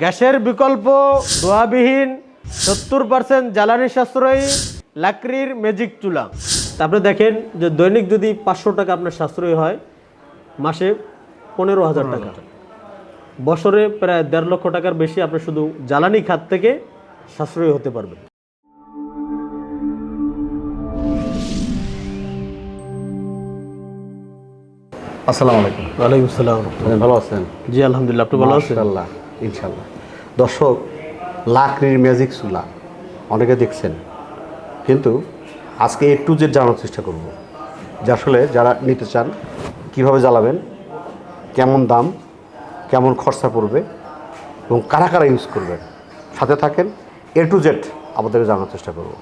গ্যাসের বিকল্প ধোয়াবিহীন সত্তর পার্সেন্ট জ্বালানি সাশ্রয়ী লাকড়ির ম্যাজিক চুলা। তারপরে দেখেন যে দৈনিক যদি পাঁচশো টাকা আপনার সাশ্রয়ী হয় মাসে পনেরো হাজার টাকা। বছরে প্রায় দেড় লক্ষ টাকার বেশি আপনি শুধু জ্বালানি খাত থেকে সাশ্রয়ী হতে পারবেন। আসসালামু আলাইকুম। ওয়ালাইকুম আসসালাম। ভালো আছেন? জি আলহামদুলিল্লাহ আপনি ভালো আছেন? মাশাআল্লাহ। ইনশাল্লাহ। দর্শক লাকড়ির ম্যাজিক চুলা অনেকে দেখছেন। কিন্তু আজকে একটু যে জানার চেষ্টা করব। যে আসলে যারা নিতে চান কীভাবে জ্বালাবেন কেমন দাম কেমন খরচা পড়বে এবং কারা কারা ইউজ করবেন সাথে থাকেন এ টু জেড আমাদের জানার চেষ্টা করব।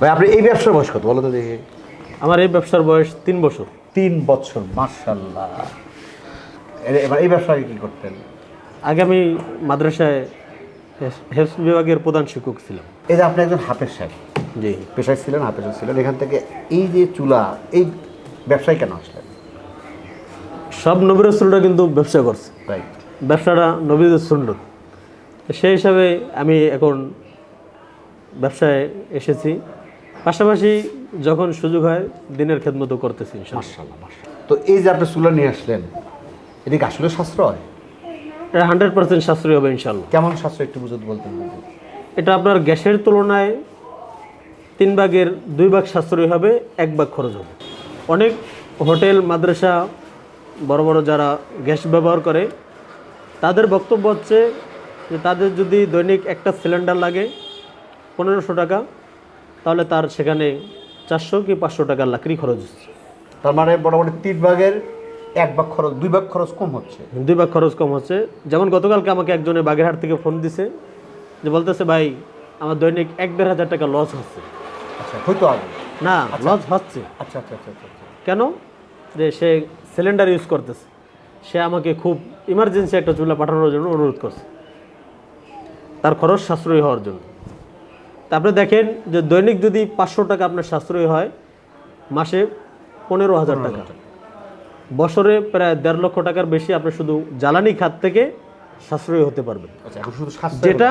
ভাই আপনি এই ব্যবসার বয়স কত? বলো তো দেখি। আমার এই ব্যবসার বয়স তিন বছর। তিন বছর মার্শাল্লাহ এবার এই ব্যবসায় কী করতেন? আগে আমি মাদ্রাসায় হেলথ বিভাগের প্রধান শিক্ষক ছিলাম। এই যে আপনি একজন হাফেজ সাহেব। জি। পেশায় ছিলেন হাফেজ ছিলেন। এখান থেকে এই যে চুলা এই ব্যবসায় কেন আসলেন? সব নবীর রসুলরা কিন্তু ব্যবসা করছে। রাইট ব্যবসাটা নবীদের সুন্নত সেই হিসাবে আমি এখন ব্যবসায় এসেছি। পাশাপাশি যখন সুযোগ হয় দিনের খেদমতো করতেছি তো এই যে আপনি চুলা নিয়ে আসলেন এদিকে আসলে সাশ্রয়? এটা হান্ড্রেড পার্সেন্ট সাশ্রয়ী হবে ইনশাল্লাহ কেমন সাশ্রয় একটু বুঝতে বলতেন এটা আপনার গ্যাসের তুলনায় তিন ভাগের দুই ভাগ সাশ্রয়ী হবে এক ভাগ খরচ হবে। অনেক হোটেল মাদ্রাসা বড় বড় যারা গ্যাস ব্যবহার করে তাদের বক্তব্য হচ্ছে যে তাদের যদি দৈনিক একটা সিলিন্ডার লাগে পনেরোশো টাকা তাহলে তার সেখানে চারশো কি পাঁচশো টাকার লাকড়ি খরচ হচ্ছে। তার মানে মোটামুটি তিন ভাগের এক ভাগ খরচ দুই ভাগ খরচ কম হচ্ছে। দুই ভাগ খরচ কম হচ্ছে। যেমন গতকালকে আমাকে একজনে বাগেরহাট থেকে ফোন দিছে যে বলতেছে ভাই আমার দৈনিক এক দেড় হাজার টাকা লস হচ্ছে। আচ্ছা হয়তো আগে। না লস হচ্ছে। আচ্ছা আচ্ছা আচ্ছা আচ্ছা আচ্ছা। কেন? যে সে সিলিন্ডার ইউজ করতেছে। সে আমাকে খুব ইমার্জেন্সি একটা চুলা পাঠানোর জন্য অনুরোধ করছে। তার খরচ সাশ্রয়ী হওয়ার জন্য। তারপরে দেখেন যে দৈনিক যদি পাঁচশো টাকা আপনার সাশ্রয়ী হয় মাসে পনেরো হাজার টাকা। বছরে প্রায় দেড় লক্ষ টাকার বেশি আপনি শুধু জ্বালানি খাত থেকে সাশ্রয়ী হতে পারবেন। আচ্ছা শুধু যেটা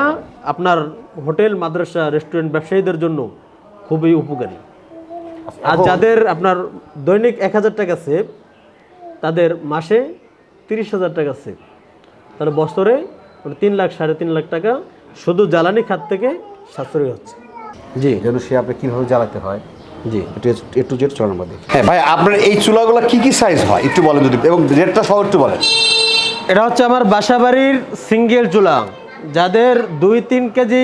আপনার হোটেল মাদ্রাসা রেস্টুরেন্ট ব্যবসায়ীদের জন্য খুবই উপকারী। আচ্ছা, আর যাদের আপনার দৈনিক এক হাজার টাকা সেভ তাদের মাসে তিরিশ হাজার টাকা সেভ। তাহলে বছরে মানে তিন লাখ সাড়ে তিন লাখ টাকা শুধু জ্বালানি খাত থেকে সাশ্রয়ী হচ্ছে। জি যেন সে আপনি কীভাবে জ্বালাতে হয়। জি। একটু জেড চলেন আমরা দেখি। হ্যাঁ ভাই আপনার এই চুলাগুলো কি কি সাইজ হয়? একটু বলেন যদি এবং রেটটা সহ একটু বলেন। এটা হচ্ছে আমার বাসাবাড়ির সিঙ্গেল চুলা। যাদের দুই তিন কেজি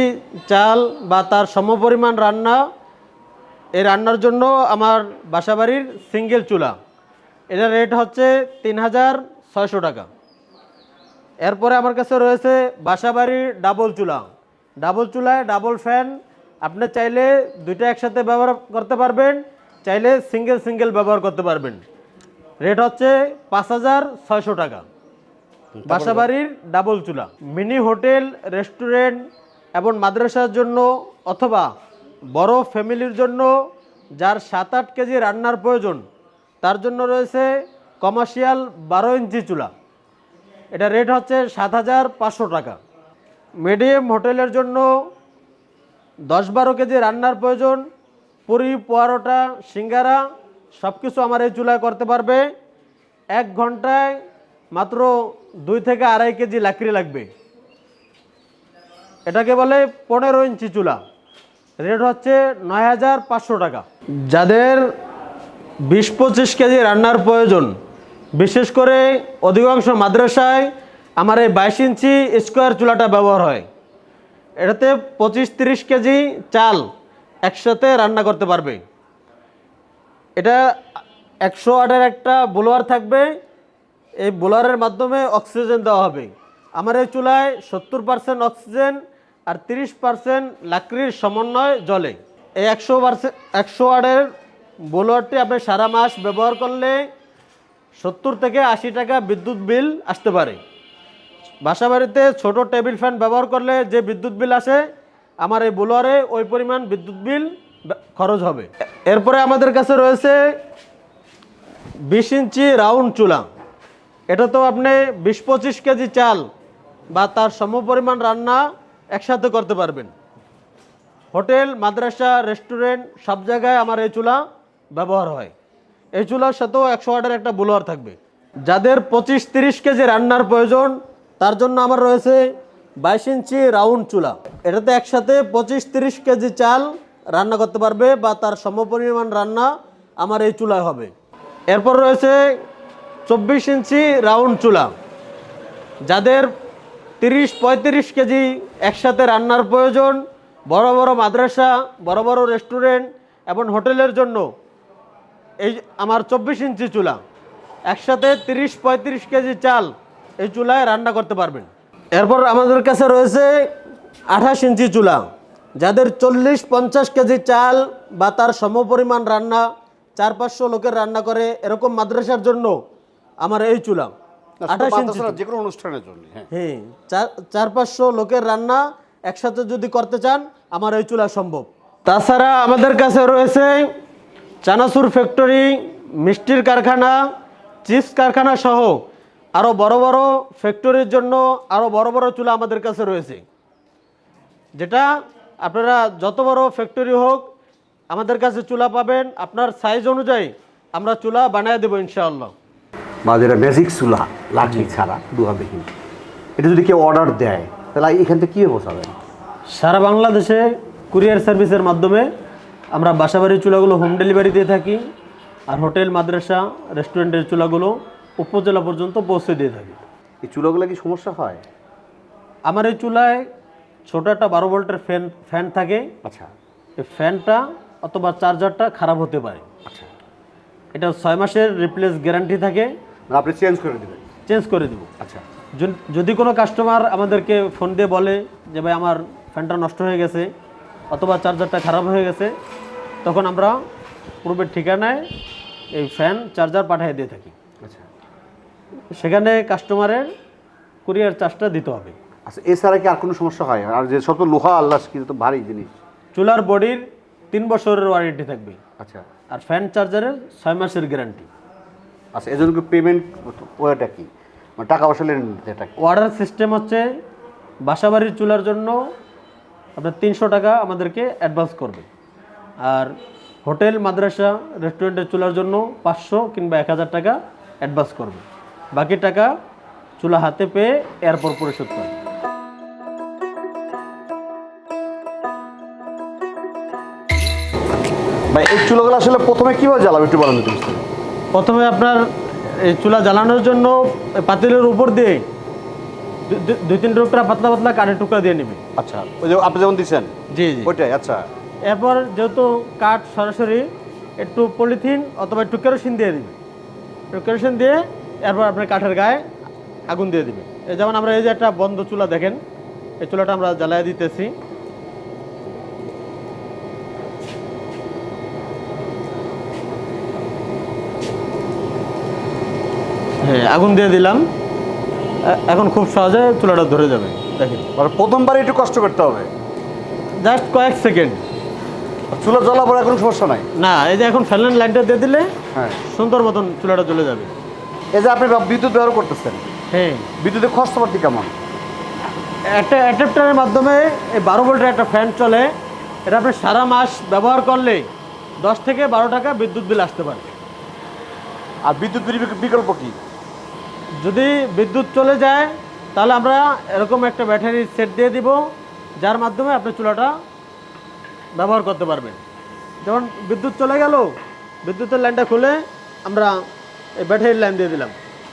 চাল বা তার সমপরিমাণ রান্না এই রান্নার জন্য আমার বাসাবাড়ির সিঙ্গেল চুলা। এটার রেট হচ্ছে তিন হাজার ছয়শো টাকা। এরপরে আমার কাছে রয়েছে বাসাবাড়ির ডাবল চুলা। ডাবল চুলায় ডাবল ফ্যান আপনি চাইলে দুইটা একসাথে ব্যবহার করতে পারবেন চাইলে সিঙ্গেল সিঙ্গেল ব্যবহার করতে পারবেন। রেট হচ্ছে পাঁচ হাজার ছয়শো টাকা। বাসাবাড়ির ডাবল চুলা মিনি হোটেল রেস্টুরেন্ট এবং মাদ্রাসার জন্য অথবা বড় ফ্যামিলির জন্য যার সাত আট কেজি রান্নার প্রয়োজন তার জন্য রয়েছে কমার্শিয়াল বারো ইঞ্চি চুলা। এটা রেট হচ্ছে সাত হাজার পাঁচশো টাকা। মিডিয়াম হোটেলের জন্য দশ বারো কেজি রান্নার প্রয়োজন, পুরি পোয়ারোটা সিঙ্গারা সব কিছু আমার এই চুলায় করতে পারবে। এক ঘন্টায় মাত্র দুই থেকে আড়াই কেজি লাকড়ি লাগবে। এটাকে বলে পনেরো ইঞ্চি চুলা। রেট হচ্ছে নয় হাজার পাঁচশো টাকা। যাদের বিশ পঁচিশ কেজি রান্নার প্রয়োজন, বিশেষ করে অধিকাংশ মাদ্রাসায় আমার এই বাইশ ইঞ্চি স্কোয়ার চুলাটা ব্যবহার হয়। এটাতে পঁচিশ তিরিশ কেজি চাল একসাথে রান্না করতে পারবে। এটা একশো আটের একটা বোলোয়ার থাকবে। এই বোলোয়ারের মাধ্যমে অক্সিজেন দেওয়া হবে। আমার এই চুলায় সত্তর পার্সেন্ট অক্সিজেন আর তিরিশ পার্সেন্ট লাকড়ির সমন্বয় জলে। এই একশো পার্সেন্ট একশো আটের বোলোয়ারটি আপনি সারা মাস ব্যবহার করলে সত্তর থেকে আশি টাকা বিদ্যুৎ বিল আসতে পারে। বাসা বাড়িতে ছোটো টেবিল ফ্যান ব্যবহার করলে যে বিদ্যুৎ বিল আসে, আমার এই বোলোয়ারে ওই পরিমাণ বিদ্যুৎ বিল খরচ হবে। এরপরে আমাদের কাছে রয়েছে বিশ ইঞ্চি রাউন্ড চুলা। এটা তো আপনি বিশ পঁচিশ কেজি চাল বা তার সমপরিমাণ রান্না একসাথে করতে পারবেন। হোটেল, মাদ্রাসা, রেস্টুরেন্ট, সব জায়গায় আমার এই চুলা ব্যবহার হয়। এই চুলার সাথেও একশো ওয়াটের একটা বুলোয়ার থাকবে। যাদের পঁচিশ তিরিশ কেজি রান্নার প্রয়োজন তার জন্য আমার রয়েছে বাইশ ইঞ্চি রাউন্ড চুলা। এটাতে একসাথে পঁচিশ তিরিশ কেজি চাল রান্না করতে পারবে বা তার সমপরিমাণ রান্না আমার এই চুলায় হবে। এরপর রয়েছে চব্বিশ ইঞ্চি রাউন্ড চুলা। যাদের তিরিশ পঁয়ত্রিশ কেজি একসাথে রান্নার প্রয়োজন, বড় বড় মাদ্রাসা, বড় বড় রেস্টুরেন্ট এবং হোটেলের জন্য এই আমার চব্বিশ ইঞ্চি চুলা। একসাথে তিরিশ পঁয়ত্রিশ কেজি চাল এই চুলায় রান্না করতে পারবেন। এরপর আমাদের কাছে রয়েছে আঠাশ ইঞ্চি চুলা যাদের চল্লিশ পঞ্চাশ কেজি চাল বা তার সমপরিমাণ রান্না চার পাঁচশো লোকের রান্না করে এরকম মাদ্রাসার জন্য আমার এই চুলা আঠাশ ইঞ্চি যে কোনো অনুষ্ঠানের জন্য হ্যাঁ। হ্যাঁ চার চার পাঁচশো লোকের রান্না একসাথে যদি করতে চান আমার এই চুলা সম্ভব। তাছাড়া আমাদের কাছে রয়েছে চানাচুর ফ্যাক্টরি মিষ্টির কারখানা চিপস কারখানা সহ আরও বড় বড় ফ্যাক্টরির জন্য আরও বড় বড় চুলা আমাদের কাছে রয়েছে। যেটা আপনারা যত বড় ফ্যাক্টরি হোক আমাদের কাছে চুলা পাবেন। আপনার সাইজ অনুযায়ী আমরা চুলা বানিয়ে দেবো ইনশাআল্লাহ। বা যেটা ম্যাজিক চুলা লাকড়ি ছাড়া দুহাবিহীন এটা যদি কেউ অর্ডার দেয় তাহলে এখান থেকে কীভাবে বসাবেন সারা বাংলাদেশে কুরিয়ার সার্ভিসের মাধ্যমে আমরা বাসাবাড়ির চুলাগুলো হোম ডেলিভারি দিয়ে থাকি। আর হোটেল মাদ্রাসা রেস্টুরেন্টের চুলাগুলো উপজেলা পর্যন্ত পৌঁছে দিয়ে থাকি। এই চুলাগুলো কি সমস্যা হয়? আমার এই চুলায় ছোটো একটা বারো ভোল্টের ফ্যান ফ্যান থাকে। আচ্ছা। এই ফ্যানটা অথবা চার্জারটা খারাপ হতে পারে। আচ্ছা। এটা ছয় মাসের রিপ্লেস গ্যারান্টি থাকে। আপনি চেঞ্জ করে দেবেন। চেঞ্জ করে দেবো। আচ্ছা। যদি কোনো কাস্টমার আমাদেরকে ফোন দিয়ে বলে যে ভাই আমার ফ্যানটা নষ্ট হয়ে গেছে অথবা চার্জারটা খারাপ হয়ে গেছে তখন আমরা পূর্বের ঠিকানায় এই ফ্যান চার্জার পাঠিয়ে দিয়ে থাকি। সেখানে কাস্টমারের কুরিয়ার চার্জটা দিতে হবে। আচ্ছা এছাড়া কি আর কোনো সমস্যা হয়? আর যে সব তো লোহা আল্লাহ কিন্তু ভারী জিনিস। চুলার বডির তিন বছরের ওয়ারেন্টি থাকবে। আচ্ছা। আর ফ্যান চার্জারের ছয় মাসের গ্যারান্টি আচ্ছা এজন্য কি পেমেন্ট ওটা কি? মানে টাকা পয়সা লেন এটা অর্ডার সিস্টেম হচ্ছে বাসাবাড়ির চুলার জন্য আপনার তিনশো টাকা আমাদেরকে অ্যাডভান্স করবে। আর হোটেল মাদ্রাসা রেস্টুরেন্টের চুলার জন্য পাঁচশো কিংবা এক হাজার টাকা অ্যাডভান্স করবে। বাকি টাকা চুলা হাতে পেয়ে এরপর পরিশোধ করে ভাই এই চুলাগুলো আসলে প্রথমে কীভাবে জ্বালাবে একটু বলেন প্রথমে আপনার এই চুলা জ্বালানোর জন্য পাতিলের উপর দিয়ে দুই তিন টুকরা পাতলা পাতলা কাঠের টুকরা দিয়ে নেবে আচ্ছা ওই যে আপনি যেমন দিচ্ছেন? জি জি। ওইটাই আচ্ছা। এরপর যেহেতু কাঠ সরাসরি একটু পলিথিন অথবা একটু কেরোসিন দিয়ে দিবে একটু কেরোসিন দিয়ে এরপর আপনি কাঠের গায়ে আগুন দিয়ে দিবে। এই যেমন আমরা এই যে একটা বন্ধ চুলা দেখেন এই চুলাটা আমরা জ্বালায় দিতেছি। হ্যাঁ আগুন দিয়ে দিলাম। এখন খুব সহজে চুলাটা ধরে যাবে। দেখেন। মানে প্রথমবার একটু কষ্ট করতে হবে। জাস্ট কয়েক সেকেন্ড। চুলা জ্বলা পরে এখন সমস্যা নাই। না এই যে এখন ফ্যালেন লাইনটা দিয়ে দিলে হ্যাঁ। সুন্দর মতন চুলাটা চলে যাবে। এই যে আপনি বিদ্যুৎ ব্যবহার করতেছেন হ্যাঁ। বিদ্যুতের খরচপাতি কেমন? একটা অ্যাডাপ্টারের মাধ্যমে এই বারো ভোল্টের একটা ফ্যান চলে এটা আপনি সারা মাস ব্যবহার করলে দশ থেকে বারো টাকা বিদ্যুৎ বিল আসতে পারে। আর বিদ্যুৎ বিল- বিকল্প কি? যদি বিদ্যুৎ চলে যায় তাহলে আমরা এরকম একটা ব্যাটারি সেট দিয়ে দিব যার মাধ্যমে আপনি চুলাটা ব্যবহার করতে পারবেন। যেমন বিদ্যুৎ চলে গেল বিদ্যুতের লাইনটা খুলে আমরা এই ব্যাটারির লাইন দিয়ে দিলাম।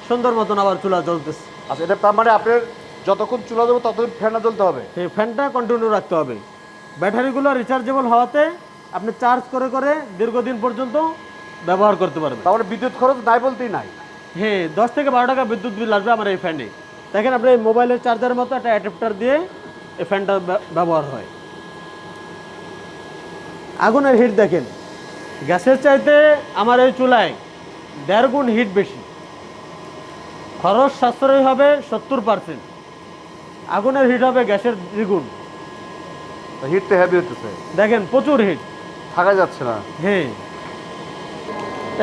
সুন্দর মতন আবার চুলা জ্বলতেছে। আচ্ছা এটা তার মানে আপনার যতক্ষণ চুলা দেবো ততক্ষণ ফ্যানটা জ্বলতে হবে? সেই ফ্যানটা কন্টিনিউ রাখতে হবে। ব্যাটারিগুলো রিচার্জেবল হওয়াতে আপনি চার্জ করে করে দীর্ঘদিন পর্যন্ত ব্যবহার করতে পারবেন। তাহলে বিদ্যুৎ খরচ নাই বলতেই নাই? হ্যাঁ দশ থেকে বারো টাকা বিদ্যুৎ বিল আসবে আমার এই ফ্যানে। দেখেন আপনি এই মোবাইলের চার্জারের মতো একটা অ্যাডাপ্টার দিয়ে এই ফ্যানটা ব্যবহার হয়। আগুনের হিট দেখেন। গ্যাসের চাইতে আমার এই চুলায় দেড় গুণ হিট বেশি। খরচ সাশ্রয় হবে সত্তর পার্সেন্ট। আগুনের হিট হবে গ্যাসের দ্বিগুণ হিট তো হেভি হতেছে দেখেন প্রচুর হিট। থাকা যাচ্ছে না। হ্যাঁ।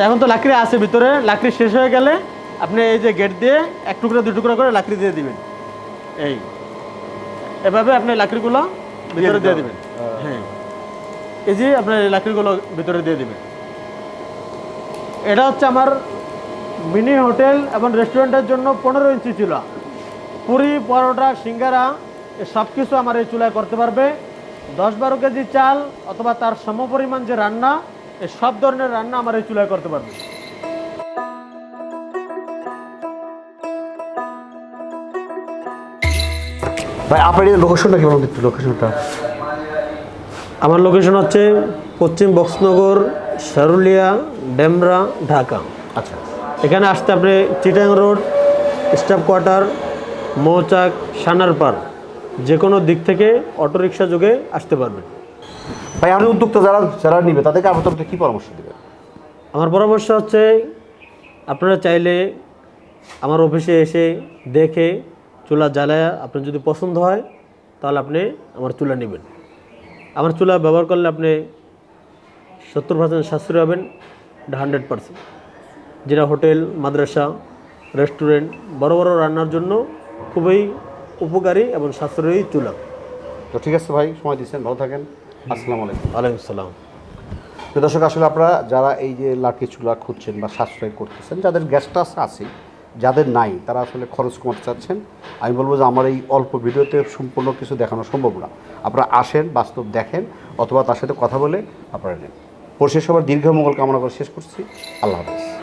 এখন তো লাকড়ি আছে ভিতরে লাকড়ি শেষ হয়ে গেলে আপনি এই যে গেট দিয়ে এক টুকরা দু টুকরা করে লাকড়ি দিয়ে দিবেন। এই। এভাবে আপনি লাকড়িগুলো ভিতরে দিয়ে দিবেন। হ্যাঁ। এই যে আপনার লাকড়িগুলো ভিতরে দিয়ে দিবেন। এটা হচ্ছে আমার মিনি হোটেল এবং রেস্টুরেন্টের জন্য পনেরো ইঞ্চি চুলা। পুরি পরোটা সিঙ্গারা সব কিছু আমার এই চুলায় করতে পারবে। দশ বারো কেজি চাল অথবা তার সমপরিমাণ যে রান্না এই সব ধরনের রান্না আমার এই চুলায় করতে পারবে। ভাই আপনার এই লোকেশনটা কি বলুন একটু লোকেশনটা আমার লোকেশন হচ্ছে পশ্চিম বক্সনগর সারুলিয়া ডেমরা ঢাকা। আচ্ছা। এখানে আসতে আপনি Chittagong road staff quarter Mouchak Sanarpar যে কোনো দিক থেকে অটোরিকশা যোগে আসতে পারবেন। ভাই আমি উদ্যোক্তা যারা যারা নিবে তাদেরকে আপনার তরফ কী পরামর্শ দেবেন? আমার পরামর্শ হচ্ছে আপনারা চাইলে আমার অফিসে এসে দেখে চুলা জ্বালায় আপনার যদি পছন্দ হয় তাহলে আপনি আমার চুলা নেবেন। আমার চুলা ব্যবহার করলে আপনি সত্তর পার্সেন্ট সাশ্রয় হবেন হান্ড্রেড পার্সেন্ট যেটা হোটেল মাদ্রাসা রেস্টুরেন্ট বড় বড় রান্নার জন্য খুবই উপকারী এবং সাশ্রয়ী চুলা। তো ঠিক আছে ভাই সময় দিচ্ছেন ভালো থাকেন। আসসালামু আলাইকুম। ওয়ালাইকুম সালাম। তো দর্শক আসলে আপনারা যারা এই যে লাঠি চুলা খুঁজছেন বা সাশ্রয় করতেছেন যাদের গ্যাসটা আছে যাদের নাই তারা আসলে খরচ কমাতে চাচ্ছেন। আমি বলব যে আমার এই অল্প ভিডিওতে সম্পূর্ণ কিছু দেখানো সম্ভব না। আপনারা আসেন বাস্তব দেখেন অথবা তার সাথে কথা বলে আপনারা নেন। পরিশেষ সবার দীর্ঘ মঙ্গল কামনা করে শেষ করছি। আল্লাহ হাফেজ।